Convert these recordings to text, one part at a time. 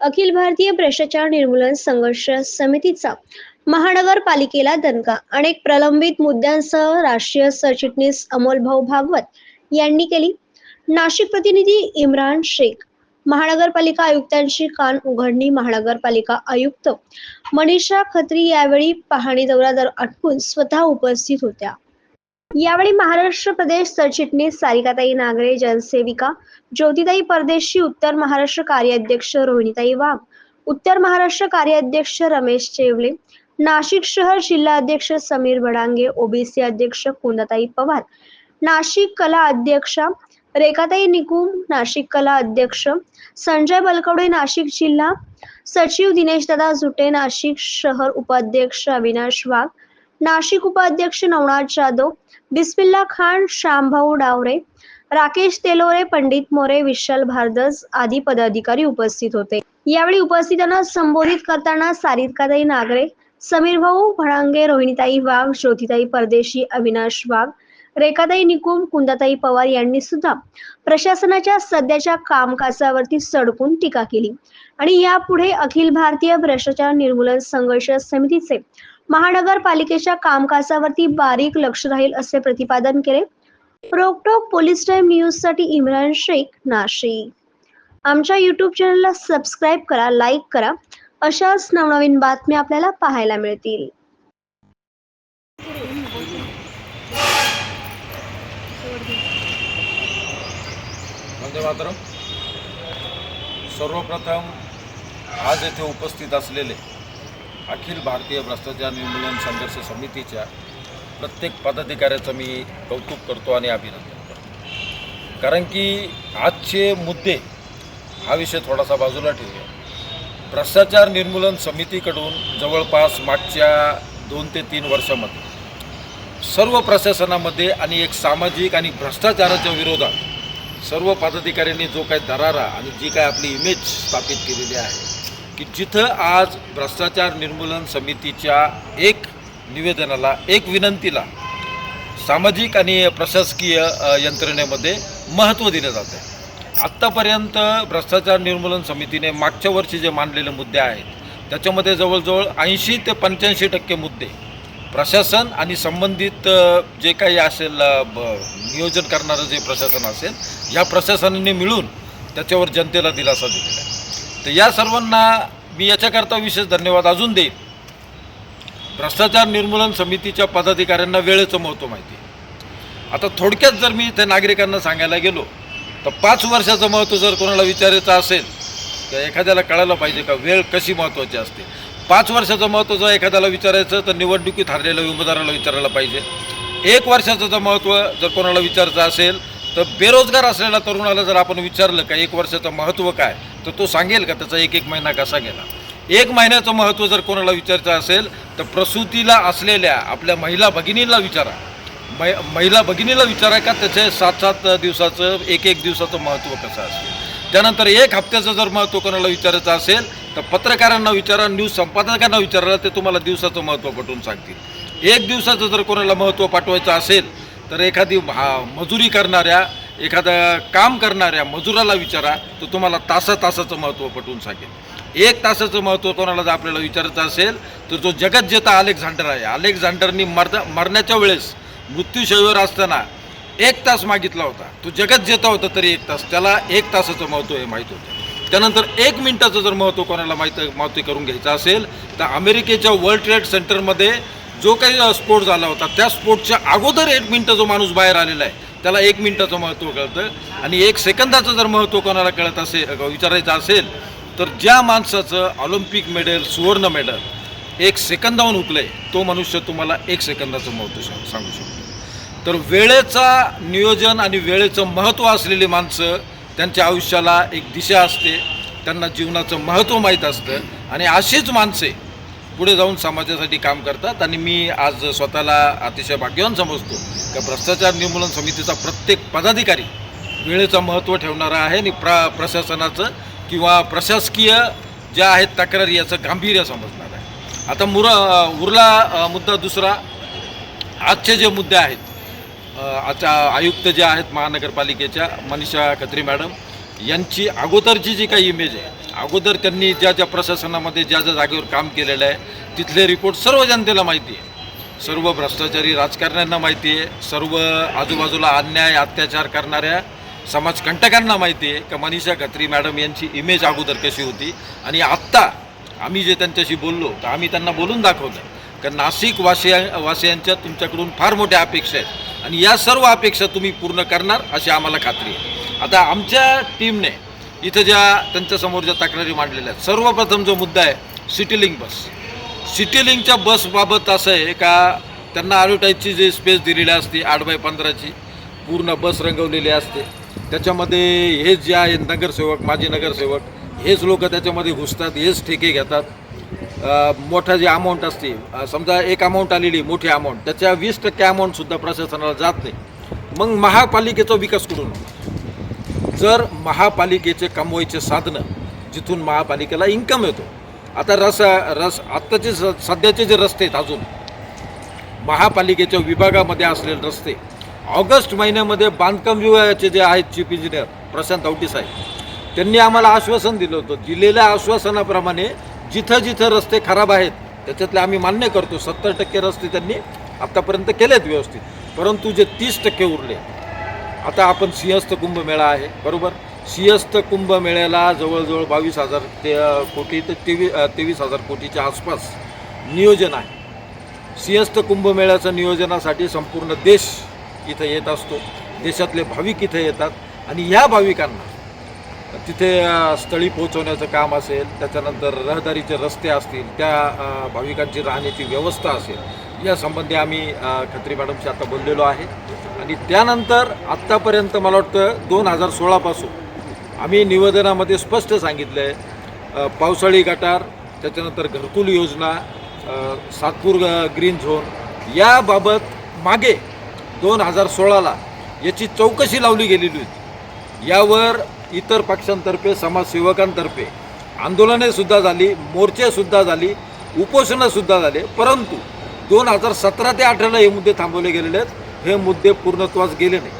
अखिल भारतीय भ्रष्टाचार निर्मूलन संघर्ष समितीचा महानगरपालिकेला दणका. अनेक प्रलंबित मुद्द्यांसह राष्ट्रीय सरचिटणीस अमोल भाऊ भागवत यांनी केली. नाशिक प्रतिनिधी इम्रान शेख महानगरपालिका आयुक्तांची कान उघडणी महानगरपालिका आयुक्त मनीषा खत्री यावेळी पाहणी दौरा दर आटपून स्वतः उपस्थित होत्या. यावेळी महाराष्ट्र प्रदेश सरचिटणीस सारिकाताई नागरे जनसेविका ज्योतिताई परदेशी उत्तर महाराष्ट्र कार्याध्यक्ष रोहिणीताई वाघ उत्तर महाराष्ट्र कार्याध्यक्ष रमेश चेवले नाशिक शहर जिल्हा अध्यक्ष समीर बडांगे ओबीसी अध्यक्ष कुंदाताई पवार नाशिक कला अध्यक्षा रेखाताई निकुम नाशिक कला अध्यक्ष संजय बलकवडे नाशिक जिल्हा सचिव दिनेशदादा झुटे नाशिक शहर उपाध्यक्ष अविनाश वाघ नाशिक उपाध्यक्ष नवनाथ जाधव बिस्मिल्ला खान श्यामभाऊ डावरे राकेश तेलोरे पंडित मोरे विशाल भारदस आदी पदाधिकारी उपस्थित होते. यावेळी उपस्थितांना संबोधित करताना सारिकाताई नागरे समीर भाऊ भडांगे रोहिणीताई वाघ ज्योतिताई परदेशी अविनाश वाघ रेखाताई निकुम कुंदाताई पवार यांनी सुद्धा प्रशासनाच्या सध्याच्या कामकाजावरती सडकून टीका केली. आणि यापुढे अखिल भारतीय भ्रष्टाचार निर्मूलन संघर्ष समितीचे महानगरपालिकेच्या कामकाजावरती बारीक लक्ष राहील असे प्रतिपादन केले. रोकटोक पोलीस टाइम न्यूजसाठी इम्रान शेख नाशिक. आमच्या युट्यूब चॅनलला सबस्क्राईब करा लाईक करा. अशाच नवनवीन बातम्या आपल्याला पाहायला मिळतील. म्हणजे सर्वप्रथम आज येथे उपस्थित असलेले अखिल भारतीय भ्रष्टाचार निर्मूलन संघर्ष समितीच्या प्रत्येक पदाधिकाऱ्याचं मी कौतुक करतो आणि अभिनंदन करतो. कारण की आजचे मुद्दे हा विषय थोडासा बाजूला ठेवूया. भ्रष्टाचार निर्मूलन समितीकडून जवळपास मागच्या दोन ते तीन वर्षामध्ये सर्व प्रशासनामध्ये आणि एक सामाजिक आणि भ्रष्टाचाराच्या विरोधात सर्व पदाधिकाऱ्यांनी जो काही दरारा आणि जी काय आपली इमेज स्थापित केलेली आहे की जिथं आज भ्रष्टाचार निर्मूलन समितीच्या एक निवेदनाला एक विनंतीला सामाजिक आणि प्रशासकीय यंत्रणेमध्ये महत्त्व दिलं जातं आहे आत्तापर्यंत भ्रष्टाचार निर्मूलन समितीने मागच्या वर्षी जे मांडलेले मुद्दे आहेत त्याच्यामध्ये जवळजवळ ऐंशी ते पंच्याऐंशी टक्के मुद्दे प्रशासन आणि संबंधित जे काही असेल ब- नियोजन करणारं जे प्रशासन असेल या प्रशासनाने मिळून त्याच्यावर जनतेला दिलासा दिलेला आहे. तर या सर्वांना मी याच्याकरता विशेष धन्यवाद अजून देईन. भ्रष्टाचार निर्मूलन समितीच्या पदाधिकाऱ्यांना वेळेचं महत्त्व माहिती आहे. आता थोडक्यात जर मी इथे नागरिकांना सांगायला गेलो तर पाच वर्षाचं महत्त्व जर कोणाला विचारायचं असेल तर एखाद्याला कळायला पाहिजे का वेळ कशी महत्त्वाची असते? पाच वर्षाचं महत्त्व जर एखाद्याला विचारायचं तर निवडणुकीत हरलेल्या उमेदवाराला विचारायला पाहिजे. एक वर्षाचं जर महत्त्व जर कोणाला विचारायचं असेल तर बेरोजगार असलेल्या तरुणाला जर आपण विचारलं का एक वर्षाचं महत्त्व काय? तर तो सांगेल का? त्याचा एक एक महिना कसा गेला? एक महिन्याचं महत्त्व जर कोणाला विचारायचं असेल तर प्रसूतीला असलेल्या आपल्या महिला भगिनीला विचारा. मै महिला भगिनीला विचारा का? त्याचे सात सात दिवसाचं एक एक दिवसाचं महत्त्व कसं असेल? त्यानंतर एक हप्त्याचं जर महत्त्व कोणाला विचारायचं असेल तर पत्रकारांना विचारा न्यूज संपादकांना विचारा ते तुम्हाला दिवसाचं महत्त्व पटवून सांगतील. एक दिवसाचं जर कोणाला महत्त्व पाठवायचं असेल तर एखादी मजुरी करणाऱ्या एखादं काम करणाऱ्या मजुराला विचारा तो तुम्हाला तासा तासाचं महत्त्व पटवून सांगेल एक तासाचं महत्त्व कोणाला जर आपल्याला विचारायचं असेल तर जो जगतजेता अलेक्झांडर आहे. अलेक्झांडरनी मरद मरण्याच्या वेळेस मृत्यूशैवर असताना एक तास मागितला होता. तो जगत जेता होता तरी एक तास त्याला एक तासाचं महत्त्व हे माहीत होतं. त्यानंतर एक मिनिटाचं जर महत्त्व कोणाला माहीत महत्त्व करून घ्यायचं असेल तर अमेरिकेच्या वर्ल्ड ट्रेड सेंटरमध्ये जो काही स्फोट झाला होता त्या स्फोटच्या अगोदर एक मिनटं जो माणूस बाहेर आलेला आहे त्याला एक मिनिटाचं महत्त्व कळतं. आणि एक सेकंदाचं जर महत्त्व कोणाला कळत असेल विचारायचं असेल तर ज्या माणसाचं ऑलिम्पिक मेडल सुवर्ण मेडल एक सेकंदाहून हुकलंय तो मनुष्य तुम्हाला एक सेकंदाचं महत्त्व सांगू शकतो. तर वेळेचा नियोजन आणि वेळेचं महत्त्व असलेली माणसं त्यांच्या आयुष्याला एक दिशा असते. त्यांना जीवनाचं महत्त्व माहीत असतं. आणि अशीच माणसे पुढे जाऊन समाजासाठी काम करतात आणि मी आज स्वतःला अतिशय भाग्यवान समजतो. का भ्रष्टाचार निर्मूलन समितीचा प्रत्येक पदाधिकारी वेळेचं महत्त्व ठेवणारा आहे आणि प्र प्रशासनाचं किंवा प्रशासकीय ज्या आहेत तक्रारी याचं गांभीर्य समजणार आहे. आता मुर उरला मुद्दा दुसरा. आजचे जे मुद्दे आहेत आजच्या आता आयुक्त जे आहेत महानगरपालिकेच्या मनीषा खत्री मॅडम यांची अगोदरची जी काही इमेज आहे अगोदर त्यांनी ज्या ज्या प्रशासनामध्ये ज्या ज्या जागेवर काम केलेलं आहे तिथले रिपोर्ट सर्व जनतेला माहिती आहे. सर्व भ्रष्टाचारी राजकारण्यांना माहिती आहे सर्व आजूबाजूला अन्याय अत्याचार करणाऱ्या समाजकंटकांना माहिती आहे. का मनीषा खत्री मॅडम यांची इमेज अगोदर कशी होती आणि आत्ता आम्ही जे त्यांच्याशी बोललो तर आम्ही त्यांना बोलून दाखवलं. का नाशिक वासिया वासियांच्या तुमच्याकडून फार मोठ्या अपेक्षा आहेत आणि या सर्व अपेक्षा तुम्ही पूर्ण करणार अशी आम्हाला खात्री आहे. आता आमच्या टीमने इथं ज्या त्यांच्यासमोर ज्या तक्रारी मांडलेल्या आहेत सर्वप्रथम जो मुद्दा आहे सिटी लिंक बस सिटी लिंकच्या बसबाबत असं आहे का त्यांना ॲडव्हर्टाईजची जी स्पेस दिलेली असते आठ बाय पंधराची पूर्ण बस रंगवलेली असते त्याच्यामध्ये हे जे आहे नगरसेवक माजी नगरसेवक हेच लोक त्याच्यामध्ये घुसतात हेच ठेके घेतात. मोठा जी अमाऊंट असते समजा एक अमाऊंट आलेली मोठी अमाऊंट त्याच्या वीस टक्के अमाऊंटसुद्धा प्रशासनाला जात नाही. मग महापालिकेचा विकास कुठून होणार? जर महापालिकेचे कमवायचे साधनं जिथून महापालिकेला इन्कम येतो आता रस रस आत्ताचे स सध्याचे जे रस्ते आहेत अजून महापालिकेच्या विभागामध्ये असलेले रस्ते ऑगस्ट महिन्यामध्ये बांधकाम विभागाचे जे आहेत चीफ इंजिनियर प्रशांत औटी साहेब त्यांनी आम्हाला आश्वासन दिलं होतं. दिलेल्या आश्वासनाप्रमाणे जिथं जिथं रस्ते खराब आहेत त्याच्यातले आम्ही मान्य करतो. सत्तर टक्के रस्ते त्यांनी आत्तापर्यंत केलेत व्यवस्थित. परंतु जे तीस टक्के उरले आता आपण सिंहस्थ कुंभमेळा आहे बरोबर? सिंहस्थ कुंभमेळ्याला जवळजवळ बावीस हजार ते कोटी ते तेवीस तेवीस हजार कोटीच्या आसपास नियोजन आहे. सिंहस्थ कुंभमेळ्याचं नियोजनासाठी संपूर्ण देश इथं येत असतो. देशातले भाविक इथं येतात आणि ह्या भाविकांना तिथे स्थळी पोहोचवण्याचं काम असेल त्याच्यानंतर रहदारीचे रस्ते असतील त्या भाविकांची राहण्याची व्यवस्था असेल या संबंधी आम्ही खत्री मॅडमशी आता बोललेलो आहे. आणि त्यानंतर आत्तापर्यंत मला वाटतं दोन हजार सोळापासून आम्ही निवेदनामध्ये स्पष्ट सांगितलं आहे पावसाळी गटार त्याच्यानंतर घरकुल योजना सातपूर ग्रीन झोन याबाबत मागे दोन हजार सोळाला याची चौकशी लावली गेलेली होती. यावर इतर पक्षांतर्फे समाजसेवकांतर्फे आंदोलनेसुद्धा झाली मोर्चेसुद्धा झाली उपोषणंसुद्धा झाले परंतु दोन हजार सतरा ते अठराला हे मुद्दे थांबवले गेलेले आहेत. हे मुद्दे पूर्णत्वास गेले नाही.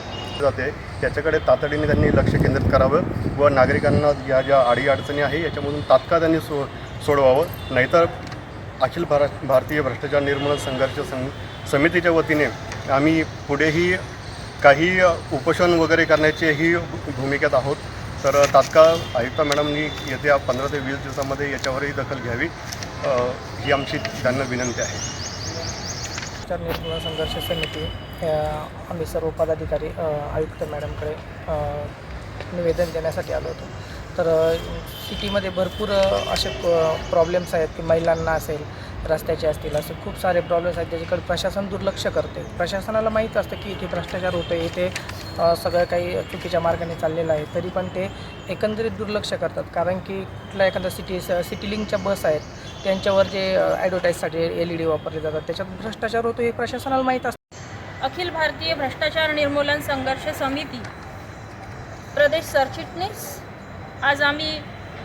जाते. त्याच्याकडे तातडीने त्यांनी लक्ष केंद्रित करावं व नागरिकांना या ज्या अडीअडचणी आहे याच्यामधून तात्काळ त्यांनी सो सोडवावं. नाहीतर अखिल भार भारतीय भ्रष्टाचार निर्मूलन संघर्ष सं समितीच्या वतीने आम्ही पुढेही काही उपोषण वगैरे करण्याचीही भूमिकेत आहोत. तर तात्काळ आयुक्त मॅडमनी येत्या पंधरा ते वीस दिवसामध्ये याच्यावरही दखल घ्यावी ही आमची त्यांना विनंती आहे. महाराष्ट्र निर्मूलन संघर्ष समिती आम्ही सर्व पदाधिकारी आयुक्त मॅडमकडे निवेदन देण्यासाठी आलो होतो. तर सिटीमध्ये भरपूर असे प्रॉब्लेम्स आहेत की महिलांना असेल रस्त्याचे असतील असे खूप सारे प्रॉब्लेम्स आहेत ज्याच्याकडे प्रशासन दुर्लक्ष करते. प्रशासनाला माहीत असतं की इथे भ्रष्टाचार होतो आहे इथे सगळं काही चुकीच्या मार्गाने चाललेलं आहे तरी पण ते एकंदरीत दुर्लक्ष करतात. कारण की कुठल्या एखाद्या सिटी सिटी लिंकच्या बस आहेत त्यांच्यावर जे ॲडव्हर्टाईजसाठी एल ई डी वापरले जातात त्याच्यात भ्रष्टाचार होतो हे प्रशासनाला माहीत असतं. अखिल भारतीय भ्रष्टाचार निर्मूलन संघर्ष समिती प्रदेश सरचिटणीस आज आम्ही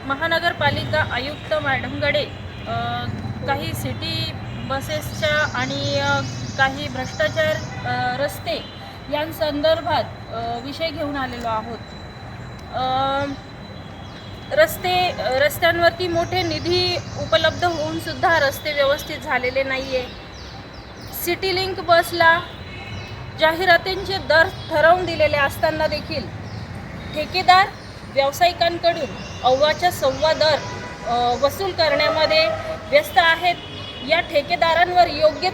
महानगरपालिका आयुक्त मॅडमकडे काही सिटी बसेसच्या आणि काही भ्रष्टाचार रस्ते यांसंदर्भात विषय घेऊन आलेलो आहोत. रस्ते रस्त्यांवरती मोठे निधी उपलब्ध होऊन सुद्धा रस्ते व्यवस्थित झालेले नाही आहे सिटी लिंक बसला जाहिरातींचे दर ठरवून दिलेले असताना देखील ठेकेदार व्यावसायिकांकडून अव्वाच्या सव्वा दर वसूल करण्यामध्ये व्यस्त आहेत. या ठेकेदारांवर योग्य